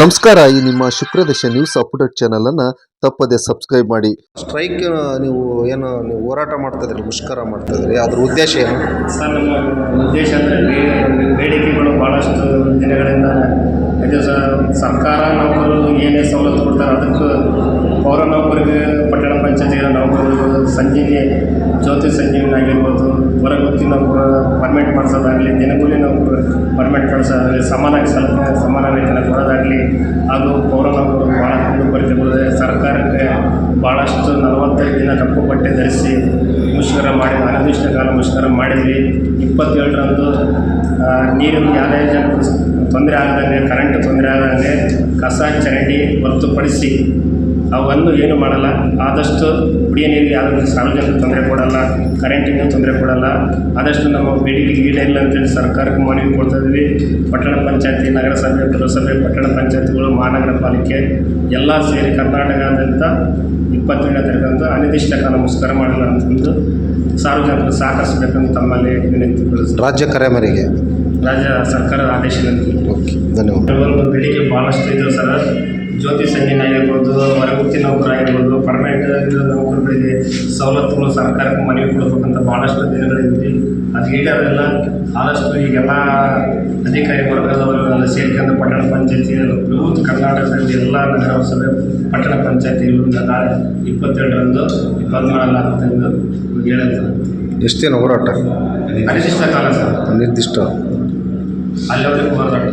ನಮಸ್ಕಾರ, ಈ ನಿಮ್ಮ ಶುಕ್ರದಶ ನ್ಯೂಸ್ ಅಪ್ಡೇಟ್ ಚಾನಲನ್ನು ತಪ್ಪದೆ ಸಬ್ಸ್ಕ್ರೈಬ್ ಮಾಡಿ. ಸ್ಟ್ರೈಕ್ ನೀವು ಏನು, ನೀವು ಹೋರಾಟ ಮಾಡ್ತಾ ಇದ್ರಿ, ಮುಷ್ಕರ ಮಾಡ್ತಾ ಇದ್ರಿ, ಅದ್ರ ಉದ್ದೇಶ ಏನು? ಸರ್, ನಮ್ಮ ಉದ್ದೇಶ ಅಂದರೆ ಬೇಡಿಕೆಗಳು ಭಾಳಷ್ಟು ದಿನಗಳಿಂದ ಸರ್ಕಾರ ನೌಕರರು ಏನೇ ಸವಲತ್ತು ಕೊಡ್ತಾರೆ ಅದಕ್ಕೆ ಪೌರ ನೌಕರಿಗೆ, ಪಟ್ಟಣ ಪಂಚಾಯತಿಗಳ ನೌಕರರು ಸಂಜೀವಿ ಜ್ಯೋತಿ ಸಂಜೀವಿನ ಆಗಿರ್ಬೋದು ಹೊರಗುತ್ತಿ ನೌಕರು ಪರ್ಮಿಟ್ ಮಾಡಿಸೋದಾಗಲಿ, ದಿನಗೂಲಿ ನೌಕರು ಪರ್ಮಿಟ್ ಮಾಡಿಸೋದಾಗಲಿ ಸಮಾನ ಸಮಾನ ವೇತನ ಕೊಡೋದಾಗಲಿ ಹಾಗೂ ಪೌರ ನೌಕರರು ಭಾಳ ಕುಂದುಕೊರತೆಗಳಿದೆ ಸರ್ಕಾರಕ್ಕೆ ಭಾಳಷ್ಟು ನಲವತ್ತೈದು ದಿನ ಕಪ್ಪು ಬಟ್ಟೆ ಧರಿಸಿ ಮುಷ್ಕರ ಮಾಡಿ, ಅನಿರ್ದಿಷ್ಟ ಕಾಲ ಮುಷ್ಕರ ಮಾಡಿದ್ವಿ ಇಪ್ಪತ್ತೇಳರಂದು ನೀರಿನ ಯಾವುದೇ ಜನಕ್ಕೆ ತೊಂದರೆ ಆಗದಂಗೆ ಕರೆಂಟ್ ತೊಂದರೆ ಆಗದಂಗೆ ಕಸ ಚರಂಡಿ ಹೊರತುಪಡಿಸಿ ಅವನ್ನು ಏನು ಮಾಡಲ್ಲ. ಆದಷ್ಟು ಕುಡಿಯ ನೀರಿಗೆ ಯಾವುದೇ ಸಾರ್ವಜನಿಕ ತೊಂದರೆ ಕೊಡಲ್ಲ ಕರೆಂಟಿಗೂ ತೊಂದರೆ ಕೊಡಲ್ಲ. ಆದಷ್ಟು ನಮ್ಮ ಬೇಡಿಕೆ ಈಡೇರಿಲ್ಲ ಅಂತೇಳಿ ಸರ್ಕಾರಕ್ಕೆ ಮನವಿ ಕೊಡ್ತಾ ಇದ್ವಿ. ಪಟ್ಟಣ ಪಂಚಾಯತಿ ನಗರಸಭೆ ಪುರಸಭೆ ಪಟ್ಟಣ ಪಂಚಾಯತ್ಗಳು ಮಹಾನಗರ ಪಾಲಿಕೆ ಎಲ್ಲ ಸೇರಿ ಕರ್ನಾಟಕದಾದ್ಯಂತ ಇಪ್ಪತ್ತೇಳನೇ ತಾರೀಕಂದು ಅನಿರ್ದಿಷ್ಟ ಕಾಲ ಮುಷ್ಕರ ಮಾಡಲ್ಲ ಅಂತಂದು ಸಾರ್ವಜನಿಕರು ಸಹಕರಿಸಬೇಕಂತ ತಮ್ಮಲ್ಲಿ ವಿನಂತಿ ರಾಜ್ಯ ಕರೆಮರಿಗೆ ರಾಜ್ಯ ಸರ್ಕಾರದ ಆದೇಶದಂತೆ ಬೆಳಿಗ್ಗೆ ಧನ್ಯವಾದ. ಬೇಡಿಕೆ ಭಾಳಷ್ಟು ಇದ್ದರು ಸರ್. ಜ್ಯೋತಿ ಸಂಜೀನ್ ಆಗಿರ್ಬೋದು ಹೊರಗುತ್ತಿ ನೌಕರಾಗಿರ್ಬೋದು ಪರ್ಮನೆಂಟ್ ನೌಕರರಿಗೆ ಸವಲತ್ತುಗಳು ಸರ್ಕಾರಕ್ಕೆ ಮನವಿ ಕೊಡಬೇಕಂತ ಭಾಳಷ್ಟು ದಿನಗಳಿದ್ವಿ. ಅದು ಈಗಾಗಲ್ಲ ಆದಷ್ಟು ಈಗೆಲ್ಲ ಅಧಿಕಾರಿ ವರ್ಗದವರೆಲ್ಲ ಸೇರ್ಕೊಂಡು ಪಟ್ಟಣ ಪಂಚಾಯತಿ ಬೃಹತ್ ಕರ್ನಾಟಕದಲ್ಲಿ ಎಲ್ಲ ನಗರಸಭೆ ಪಟ್ಟಣ ಪಂಚಾಯತಿ ಇಪ್ಪತ್ತೆರಡರಂದು ಇಪ್ಪತ್ನಾಲ್ಕರಂದು ಹೇಳುತ್ತೆ ಎಷ್ಟು ದಿನ ಹೋರಾಟ? ಅನಿರ್ದಿಷ್ಟ ಕಾಲ ಸರ್. ನಿರ್ದಿಷ್ಟ ಅಲ್ಲಿವರೆಗೂ ಹೋರಾಟ.